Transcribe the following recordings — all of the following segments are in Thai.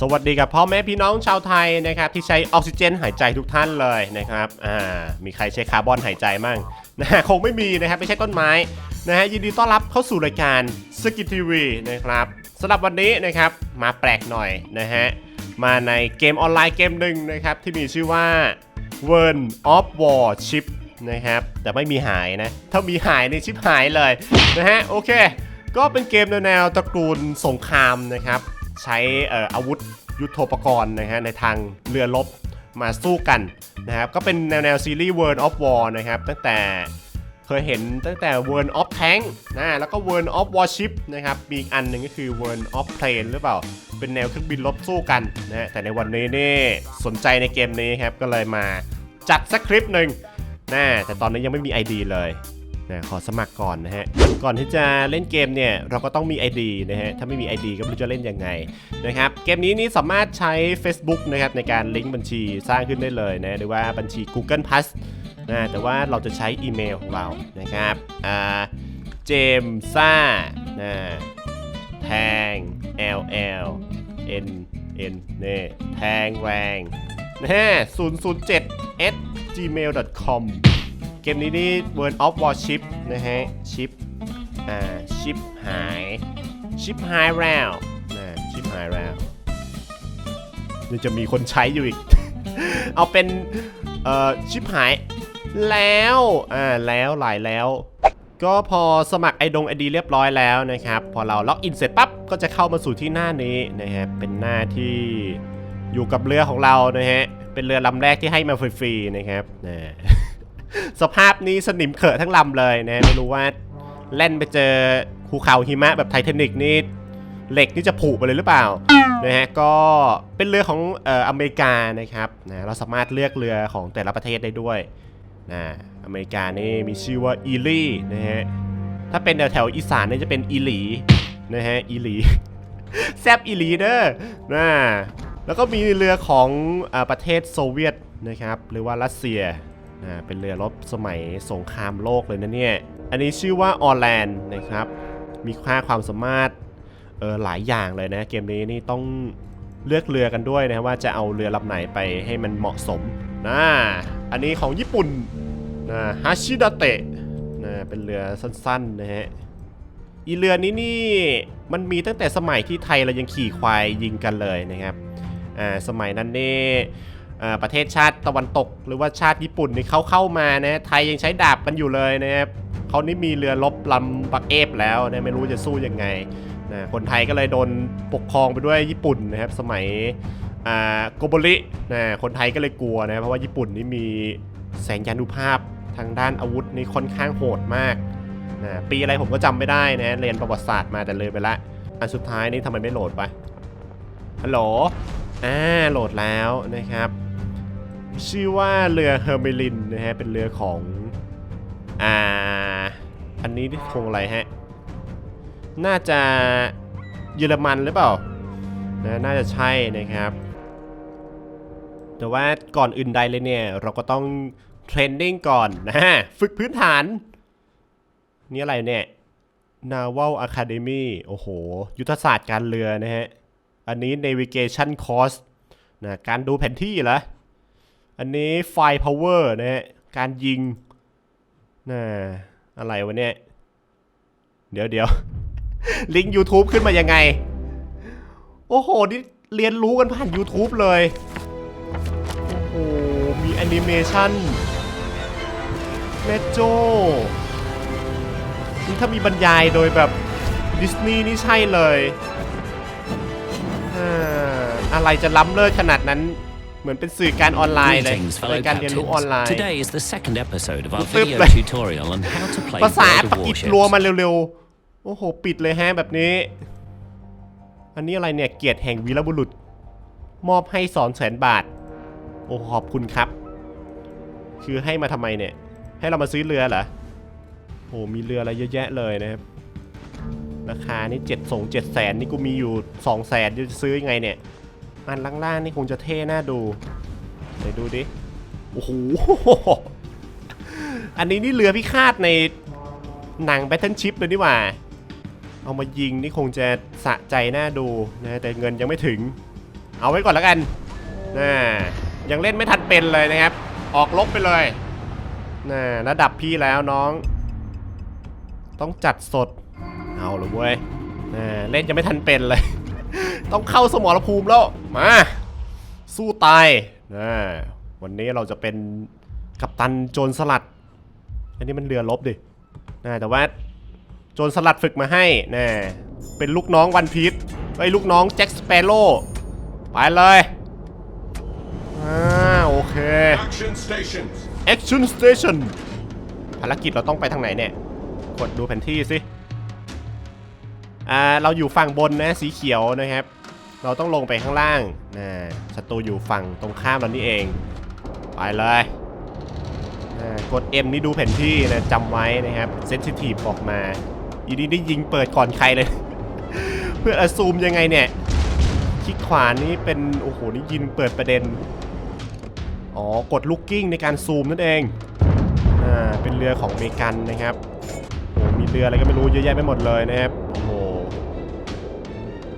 สวัสดีกับพ่อแม่พี่น้องชาวไทยนะครับที่ใช้ออกซิเจนหายใจทุกท่านเลยนะครับอ่ามีใครใช้คาร์บอนหายใจมั่งนะฮะคงไม่มีนะครับไม่ใช่ต้นไม้นะฮะยินดีต้อนรับเข้าสู่รายการสกิททีวีนะครับสำหรับวันนี้นะครับมาแปลกหน่อยนะฮะมาในเกมออนไลน์เกมหนึ่งนะครับที่มีชื่อว่า w o r l of Warship นะครับแต่ไม่มีหายนะ ถ้ามีหายในชิปหายเลยนะฮะโอเค ก็เป็นเกมแนวตระกูลสงครามนะครับ ใช้อาวุธยุทโธปกรณ์นะฮะในทางเรือรบมาสู้กันนะครับก็เป็นแนวแนวซีรีส์ World of War นะครับตั้งแต่เคยเห็นตั้งแต่ World of Tank นะแล้วก็ World of Warship นะครับมีอีกอันหนึ่งก็คือ World of Plane หรือเปล่า เป็นแนวเครื่องบินรบสู้กันนะฮะแต่ในวันนี้นี่สนใจในเกมนี้ครับก็เลยมาจัดสักคลิปหนึ่งนะแต่ตอนนี้ยังไม่มี ID เลย นะขอสมัครก่อนนะฮะ ก่อนที่จะเล่นเกมเนี่ยเราก็ต้องมี ID นะฮะ ถ้าไม่มี ID ก็ไม่รู้จะเล่นยังไงนะครับ เกมนี้นี่สามารถใช้ Facebook นะครับในการลิงก์บัญชีสร้างขึ้นได้เลยนะ หรือว่าบัญชี Google Plus นะแต่ว่าเราจะใช้อีเมลของเรานะครับอ่าเจมซ่านะแทง L L N N เนี่ยแทงแรงนะ007 at gmail.com เกมนี้นี่ World of Warship นะฮะ ชิป อ่า ชิปหาย ชิปหายแล้วนะชิปหายแล้วยังจะมีคนใช้อยู่อีก เอาเป็น เอ่อ ชิปหาย แล้ว อ่า แล้ว หลายแล้ว ก็พอสมัครไอดงไอดีเรียบร้อยแล้วนะครับ พอเราล็อกอินเสร็จปั๊บ ก็จะเข้ามาสู่ที่หน้านี้นะฮะ เป็นหน้าที่อยู่กับเรือของเรานะฮะ เป็นเรือลำแรกที่ให้มาฟรีๆนะครับนะ สภาพนี้สนิมเขอะทั้งลำเลยนะไม่รู้ว่าแล่นไปเจอภูเขาหิมะแบบไททานิกนี่เหล็กนี่จะผุไปเลยหรือเปล่านะฮะก็เป็นเรือของเอ่ออเมริกานะครับนะเราสามารถเลือกเรือของแต่ละประเทศได้ด้วยนะอเมริกานี่มีชื่อว่าอีลี่นะฮะถ้าเป็นแถวแถวอีสานนี่จะเป็นอีหลีนะฮะอีหลีแซบอีหลีเด้อนะแล้วก็มีเรือของอประเทศโซเวียตนะครับหรือว่ารัสเซีย อ่าเป็นเรือรบสมัยสงครามโลกเลยนะเนี่ย อันนี้ชื่อว่าออร์แลนด์นะครับ มีค่าความสามารถเออหลายอย่างเลยนะ เกมนี้นี่ต้องเลือกเรือกันด้วยนะว่าจะเอาเรือลำไหนไปให้มันเหมาะสมนะอันนี้ของญี่ปุ่นนะฮาชิดาเตะนะเป็นเรือสั้นๆนะฮะอีเรือนี้นี่มันมีตั้งแต่สมัยที่ไทยเรายังขี่ควายยิงกันเลยนะครับอ่าสมัยนั้นนี่ ประเทศชาติตะวันตก หรือว่าชาติญี่ปุ่นนี่เขาเข้ามานะไทยยังใช้ดาบกันอยู่เลยนะครับเขานี่มีเรือรบลำปักเอฟแล้วนะไม่รู้จะสู้ยังไงนะคนไทยก็เลยโดนปกครองไปด้วยญี่ปุ่นนะครับสมัยอ่าโกโบรินะคนไทยก็เลยกลัวนะเพราะว่าญี่ปุ่นนี่มีแสงยานุภาพทางด้านอาวุธนี่ค่อนข้างโหดมากนะปีอะไรผมก็จำไม่ได้นะเรียนประวัติศาสตร์มาแต่เลยไปละอันสุดท้ายนี่ทำไมไม่โหลดไปฮัลโหลอ่าโหลดแล้วนะครับ ชื่อว่าเรือเฮอร์เมลินนะฮะเป็นเรือของอ่าอันนี้คงอะไรฮะน่าจะเยอรมันหรือเปล่านะน่าจะใช่นะครับ แต่ว่าก่อนอื่นใดเลยเนี่ย เราก็ต้องเทรนนิ่งก่อนนะฝึกพื้นฐาน นี่อะไรเนี่ย Naval Academy โอ้โห ยุทธศาสตร์การเรือนะฮะ อันนี้ navigation course นะการดูแผนที่เหรอ อันนี้ fire power นะฮะ การยิงนะอะไรวะเนี่ย เดี๋ยวเดี๋ยวลิงก์ YouTube ขึ้นมายังไง โอ้โห นี่เรียนรู้กันผ่าน YouTube เลย โอ้โห มีแอนิเมชันแม่โจนี่ถ้ามีบรรยายโดยแบบดิสนีย์นี่ใช่เลย อะไรจะล้ำเลิศขนาดนั้น เหมือนเป็นสื่อการออนไลน์เลย Greetings, ราย fellow การเรียนรู้ออนไล captains. น์ Today is the second episode of our Flip video เลย tutorial on how to play ภาษา World ปา of กิจรัว Warships. มาเร็วๆ โอ้โห ปิดเลยฮะแบบนี้ อันนี้อะไรเนี่ย เกียรติแห่งวีรบุรุษ มอบให้สอนแสนบาท โอ้ขอบคุณครับ คือให้มาทำไมเนี่ย ให้เรามาซื้อเรือเหรอ โอ้มีเรืออะไรเยอะแยะเลยนะครับ ราคานี่เจ็ดสงเจ็ดแสนนี่กูมีอยู่สองแสนจะซื้อยังไงเนี่ย อันล่างๆนี่คงจะเท่น่าดูไหนดูดิ โอ้โห อันนี้นี่เรือพิฆาตในหนัง Battle Ship เลยนี่หว่า เอามายิงนี่คงจะสะใจน่าดูนะแต่เงินยังไม่ถึง เอาไว้ก่อนแล้วกันน่ายังเล่นไม่ทันเป็นเลยนะครับ ออกลบไปเลยน่าระดับพี่แล้วน้อง ต้องจัดสด เอาละเว้ยน่าเล่นยังไม่ทันเป็นเลย ต้องเข้าสมรภูมิแล้ว มา สู้ตายนะวันนี้เราจะเป็นกัปตันโจรสลัด อันนี้มันเรือลบดินะแต่ว่าโจรสลัดฝึกมาให้นะเป็นลูกน้องวันพีชไอ้ยลูกน้องแจ็คสเปโร่ไปเลยอ่าโอเค Action stations. Action Station ภารกิจเราต้องไปทางไหนเนี่ย กดดูแผนที่สิ อ่า เราอยู่ฝั่งบนนะสีเขียวนะครับ เราต้องลงไปข้างล่างนะศัตรูอยู่ฝั่งตรงข้ามเรานี่เอง ไปเลยอ่ากด M นี่ดูแผนที่นะจำไว้นะครับเซนซิทีฟออกมาอีนี้ได้ยิงเปิดก่อนใครเลย เพื่ออซูมยังไงเนี่ยคลิกขวานี่เป็น โอ้โห นี่ยิงเปิดประเด็น อ๋อ กดลูกกิ้งในการซูมนั่นเอง อ่า เป็นเรือของอเมริกันนะครับโอ้มีเรืออะไรก็ไม่รู้เยอะแยะไปหมดเลยนะครับ โอ้โห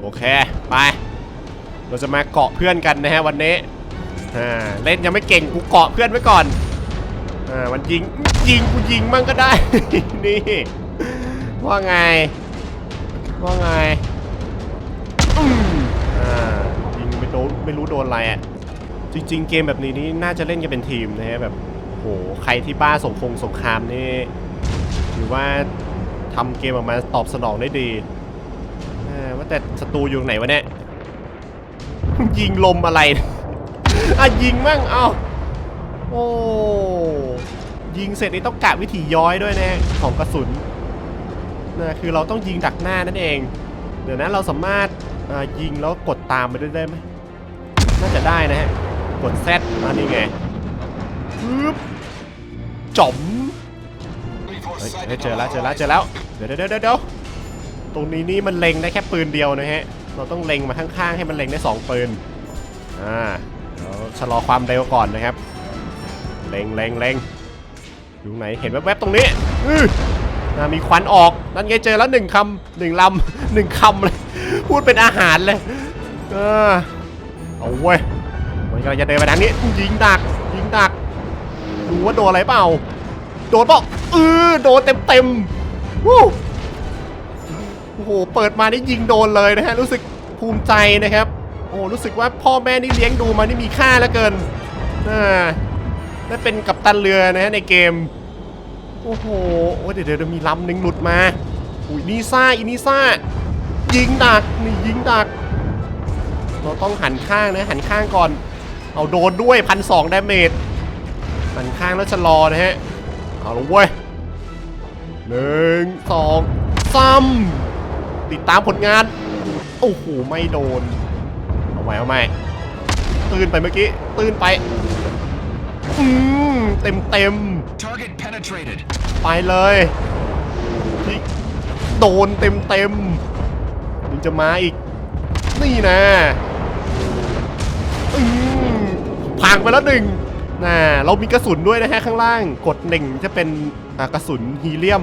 โอเค ไป เราจะมาเกาะเพื่อนกันนะฮะวันนี้เล่นยังไม่เก่งกูเกาะเพื่อนไว้ก่อนอ่ามันยิงยิงกูยิงมั่งก็ได้ นี่ว่าไง ว่าไงอืมอ่ายิงไม่โดนไม่รู้โดนอะไรอะ จริง ๆ เกมแบบนี้นี่น่าจะเล่นกันเป็นทีมนะฮะแบบโหใครที่บ้าสงคงสงครามนี่ถือว่าทำเกมออกมาตอบสนองได้ดีออว่าแต่ศัตรูอยู่ไหนวะเนี่ย ยิงลมอะไร อะยิงมั่งเอาโอ้ยิงเสร็จนี่ต้องกะวิธีย้อยด้วยแนะของกระสุนนะคือเราต้องยิงดักหน้านั่นเอง เดี๋ยวนั้นเราสามารถอ่ายิงแล้วกดตามไปด้ได้ไหมน่าจะได้นะฮะ กด Z มานี่ไงปึ๊บจ๋อมเฮ้ยเฮ้ยเจอแล้วเจอแล้วเจอแล้วเดี๋ยวเดี๋ยวเดี๋ยวเดี๋ยวตรงนี้นี่มันเล็งได้แค่ปืนเดียวนะฮะ เราต้องเล็งมาข้างๆให้มันเล็งได้สองปืนอ่าเดี๋ยวชะลอความเร็วก่อนนะครับ เล็งเล็งเล็งอยู่ไหนเห็นแวบๆตรงนี้อือน่ามีควันออกนั่นไงเจอแล้วหนึ่งคำหนึ่งลำหนึ่งคำเลยพูดเป็นอาหารเลยเออเอาเว้ยมันกำลังจะเดินไปทางนี้ยิงดักยิงดักดูว่าโดนอะไรเปล่า โดนเปล่าเออโดนเต็มเต็มวู้ โอ้โห เปิดมานี่ยิงโดนเลยนะฮะ รู้สึกภูมิใจนะครับ โอ้รู้สึกว่าพ่อแม่นี่เลี้ยงดูมานี่มีค่าเหลือเกินอ่าได้เป็นกัปตันเรือนะฮะในเกม โอ้โห โอ้เดี๋ยวเดี๋ยวมีลำหนึ่งหลุดมาอุ้ยนีซ่าอีนี่ซ่า ยิงดัก นี่ยิงดัก เราต้องหันข้างนะ หันข้างก่อน เอาโดนด้วยพันสองดาเมจ หันข้างแล้วชะลอนะฮะ เอาลงเว้ยหนึ่งสองสาม ติดตามผลงาน โอ้โห ไม่โดน เอาใหม่เอาใหม่ตื่นไปเมื่อกี้ ตื่นไป อืม เต็มเต็ม Target penetrated. ๆไปเลยพลิกโดนเต็มเต็มๆมันจะมาอีก นี่นะอืมพังไปแล้วหนึ่งน่ะเรามีกระสุนด้วยนะฮะข้างล่าง กดหนึ่งจะเป็นอ่ากระสุนฮีเลียม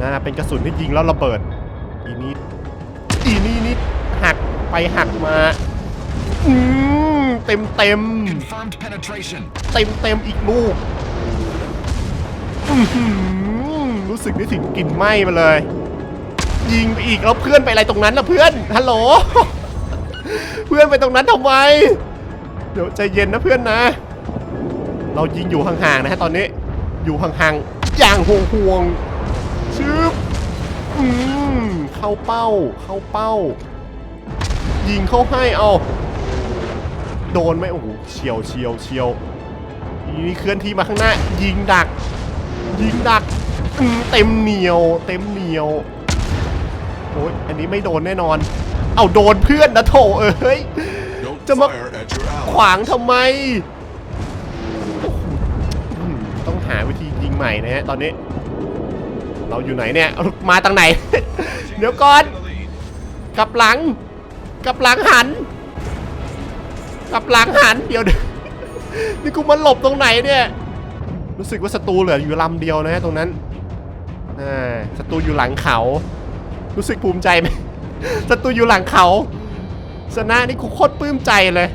นะเป็นกระสุนที่ยิงแล้วระเบิด อีนี้อีนี่นี่หักไปหักมาอืมเต็มเต็ม Confirmed penetration. เต็มเต็มๆอีกลูกอื้อหือรู้สึกได้ถึงกลิ่นไหม้มาเลย ยิงไปอีกแล้วเพื่อนไปอะไรตรงนั้นล่ะเพื่อนฮัลโหลเพื่อนไปตรงนั้นทำไม เดี๋ยวใจเย็นนะเพื่อนนะ เรายิงอยู่ห่างๆนะฮะตอนนี้ อยู่ห่างๆอย่างห่วงๆชึบอืม เข้าเป้า เข้าเป้า ยิงเข้าให้เอา โดนไหมโอ้โหเฉียวเฉียวเฉียวทีนี้เคลื่อนที่มาข้างหน้า ยิงดัก ยิงดักเต็มเหนียว เต็มเหนียวโอ้ยอันนี้ไม่โดนแน่นอน เอาโดนเพื่อนนะโถเอ้ย Don't Come on. fire at your ขวางทำไม ต้องหาวิธียิงใหม่นะฮะตอนนี้ เราอยู่ไหนเนี่ยมาทางไหน เดี๋ยวก่อนกลับหลังกลับหลังหันกลับหลังหันเดี๋ยวนี่กูมาหลบตรงไหนเนี่ยรู้สึกว่าศัตรูเหลืออยู่ลำเดียวนะฮะตรงนั้นอ่าศัตรูอยู่หลังเขา รู้สึกภูมิใจไหมศัตรูอยู่หลังเขาชนะนี่กูโคตรปลื้มใจเลย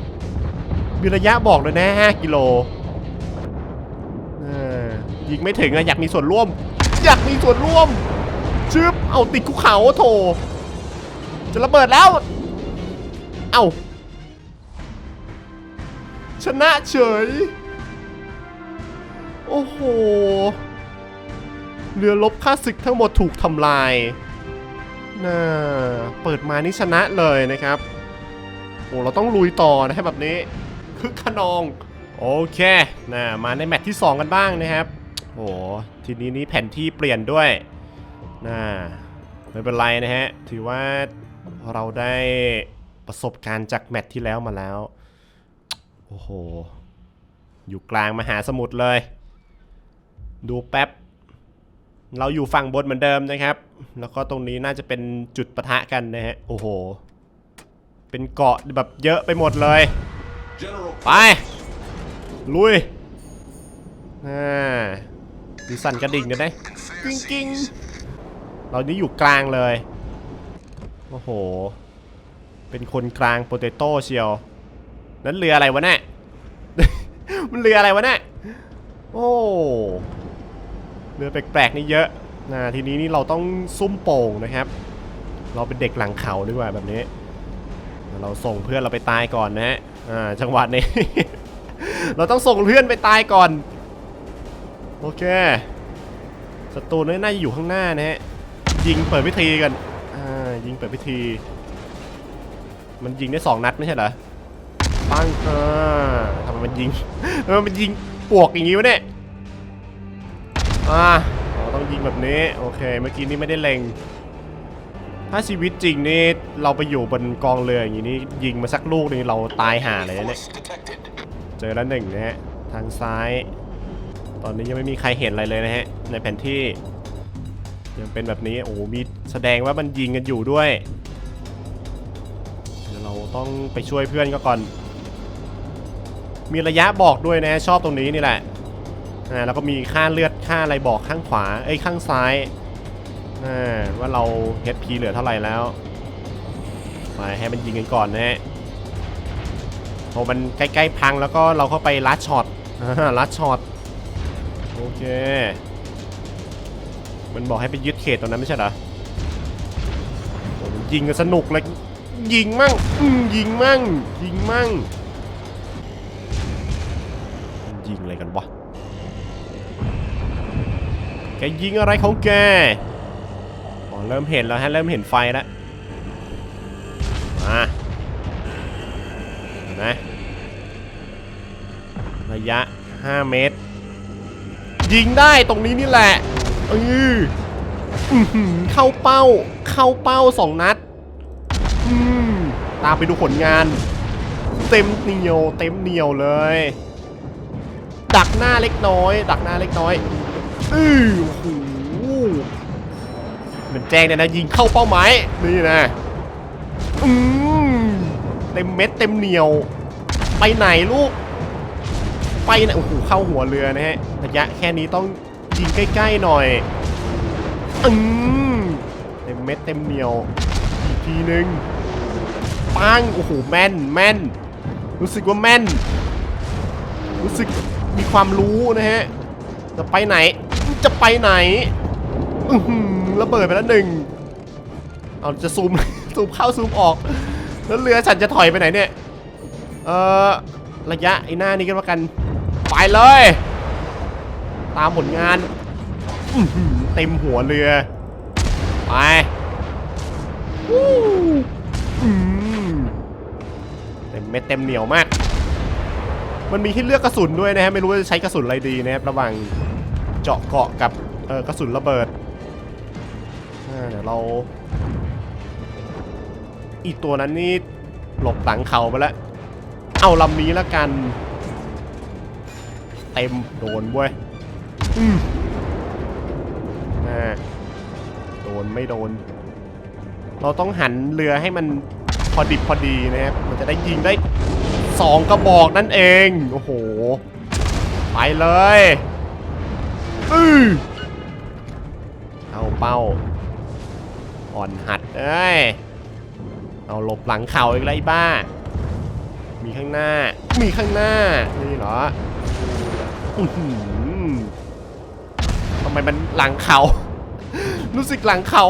มีระยะบอกเลยนะ5กิโลยิงไม่ถึงอะอยากมีส่วนร่วม อยากมีส่วนร่วม ชึบ เอาติดคุกเขาโถ จะระเบิดแล้ว เอา ชนะเฉย โอ้โห เรือลบค่าศึกทั้งหมดถูกทำลายน่าเปิดมานี่ชนะเลยนะครับ โอ้เราต้องลุยต่อนะครับแบบนี้ คึกขนอง โอเคนะมาในแมตช์ที่ 2 กันบ้างนะครับ โอ้ทีนี้นี่แผนที่เปลี่ยนด้วยนะไม่เป็นไรนะฮะ ถือว่าเราได้ประสบการณ์จากแมตช์ที่แล้วมาแล้ว โอ้โห อยู่กลางมหาสมุทรเลย ดูแป๊บ เราอยู่ฝั่งบนเหมือนเดิมนะครับ แล้วก็ตรงนี้น่าจะเป็นจุดปะทะกันนะฮะ โอ้โห เป็นเกาะแบบเยอะไปหมดเลย General ไป ลุยอ่า ดูสั่นกระดิ่งกันได้กิ้งกิ้งเรานี่อยู่กลางเลย โอ้โห เป็นคนกลางโปเตโต้เชียว นั้นเรืออะไรวะเนี่ย มันเรืออะไรวะเนี่ย โอ้ เรือแปลกๆนี่เยอะนะทีนี้นี่เราต้องซุ่มโป่งนะครับ เราเป็นเด็กหลังเขาดีกว่าแบบนี้ เราส่งเพื่อนเราไปตายก่อนนะฮะ อ่า จังหวะนี้ เราต้องส่งเพื่อนไปตายก่อน โอเคศัตรูนี่น่าจะอยู่ข้างหน้านะฮะยิงเปิดพิธีกันอ่ายิงเปิดพิธี มันยิงได้สองนัดไม่ใช่เหรอปังอ่าทำไมมันยิงทำไมมันยิงปวกอย่างงี้วะเนี่ยอ่าต้องยิงแบบนี้โอเค เมื่อกี้นี่ไม่ได้เล็ง ถ้าชีวิตจริงนี่เราไปอยู่บนกองเรืออย่างนี้นี่ยิงมาสักลูกนึงเราตายห่าเลยเนี่ยเจอแล้วหนึ่งนะฮะทางซ้าย ตอนนี้ยังไม่มีใครเห็นอะไรเลยนะฮะ ในแผนที่ ยังเป็นแบบนี้ โอ้โหมีแสดงว่ามันยิงกันอยู่ด้วย เดี๋ยวเราต้องไปช่วยเพื่อนก็ก่อน มีระยะบอกด้วยนะชอบตรงนี้นี่แหละอ่าแล้วก็มีค่าเลือดค่าอะไรบอกข้างขวา เอ้ยข้างซ้ายอ่าว่าเรา HP เหลือเท่าไหร่แล้วไปให้มันยิงกันก่อนนะฮะพอมันใกล้ๆพังแล้วก็เราเข้าไปลัดช็อตลัดช็อต อเค มันบอกให้ไปยึดเขตตรงนั้นไม่ใช่เหรอโอ้มันยิงกันสนุกเลย ยิงมั่งยิงมั่ง ยิงมั่ง ยิงอะไรกันวะ แกยิงอะไรของแก อ๋อเริ่มเห็นแล้วฮะ เริ่มเห็นไฟแล้วมาเห็นไหมระยะ 5 เมตร ยิงได้ตรงนี้นี่แหละเออเข้าเป้า เข้าเป้าสองนัดตามไปดูผลงาน เต็มเหนียว เต็มเหนียวเลย ดักหน้าเล็กน้อย ดักหน้าเล็กน้อยอือโอ้โหมันแจ้งเนี่ยนะยิงเข้าเป้าหมายนี่นะอืมเต็มเม็ดเต็มเหนียว ไปไหนลูก ไปไหนโอ้โหเข้าหัวเรือนะฮะระยะแค่นี้ต้องยิงใกล้ๆหน่อยอืมเต็มเม็ดเต็มเหนียวอีกทีนึงปังโอ้โหแม่นแม่น รู้สึกว่าแม่น รู้สึกมีความรู้นะฮะจะไปไหนจะไปไหนอือหือระเบิดไปแล้วหนึ่งเอาจะซูมซูมเข้าซูมออก แล้วเรือฉันจะถอยไปไหนเนี่ย เออระยะไอ้หน้านี้กันว่ากัน ไปเลย ตามผลงานอื้อหือเต็มหัวเรือ ไปวู้อืมเต็มเม็ดเต็มเหนียวมาก มันมีให้เลือกกระสุนด้วยนะฮะ ไม่รู้ว่าจะใช้กระสุนอะไรดีนะครับ ระหว่างเจาะเกาะกับเออกระสุนระเบิดอ่าเดี๋ยวเรา อีกตัวนั้นนี่หลบหลังเขาไปแล้ว เอาลำนี้แล้วกัน เต็มโดนเว้ยอืมอ่าโดนไม่โดน เราต้องหันเรือให้มันพอดิบพอดีนะครับ มันจะได้ยิงได้สองกระบอกนั่นเอง โอ้โห ไปเลยอือเข้าเป้า อ่อนหัดเอ้ยเอาหลบหลังเข่าอีกแล้วไอ้บ้า มีข้างหน้า มีข้างหน้า นี่เหรอ อื้อหือทำไมมันหลังเขา รู้สึกหลังเขา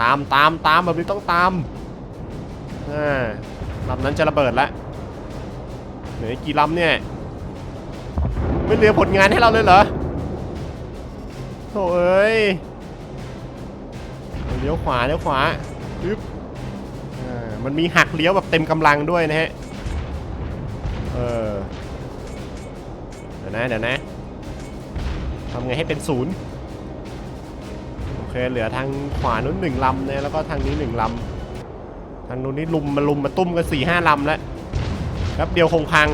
ตามตามตามแบบนี้ต้องตามอ่าลำนั้นจะระเบิดละเหลือกกี่ลำเนี่ย ไม่เหลือผลงานให้เราเลยเหรอโถ่เอ้ยเลี้ยวขวาเลี้ยวขวาอึ๊บมันมีหักเลี้ยวแบบเต็มกำลังด้วยนะฮะ เออ ดี๋ยวนะเดี๋ยวนะทำไงให้เป็นศูนย์โอเคเหลือทางขวานู้นหนึ่งลำนะแล้วก็ทางนี้หนึ่งลำทางนู้นนี่ลุมมาลุมมาตุ้มกันสี่ห้าลำแล้วแป๊บเดียวคงพัง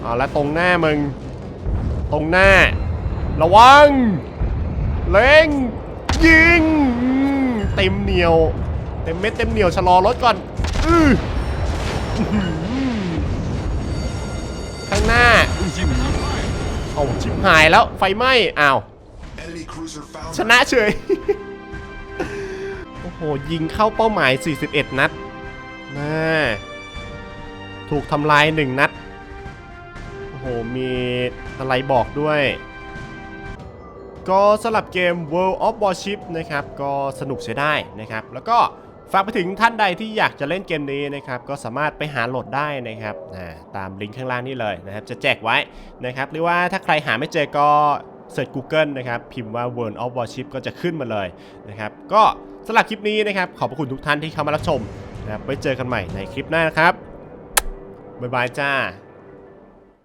เอแล้วตรงหน้ามึง ตรงหน้า ระวัง เล็ง ยิง เต็มเหนียว เต็มเม็ดเต็มเหนียวชะลอรถก่อน อื้อ เอาชิบหายแล้วไฟไหม้อ้าว Enemy cruiser found. ชนะเฉย โอ้โห ยิงเข้าเป้าหมาย 41 นัดน่าถูกทำลาย 1 นัด โอ้โห มีอะไรบอกด้วย ก็สำหรับเกม World of Warship นะครับ ก็สนุกใช้ได้นะครับ แล้วก็ ฝากไปถึงท่านใดที่อยากจะเล่นเกมนี้นะครับก็สามารถไปหาโหลดได้นะครับตามลิงก์ข้างล่างนี่เลยนะครับจะแจกไว้นะครับหรือว่าถ้าใครหาไม่เจอก็เสิร์ช Google นะครับ พิมพ์ว่า World of Warship ก็จะขึ้นมาเลยนะครับ ก็สำหรับคลิปนี้นะครับ ขอบพระคุณทุกท่านที่เข้ามารับชมนะครับไว้เจอกันใหม่ในคลิปหน้านะครับ บ๊ายบายจ้า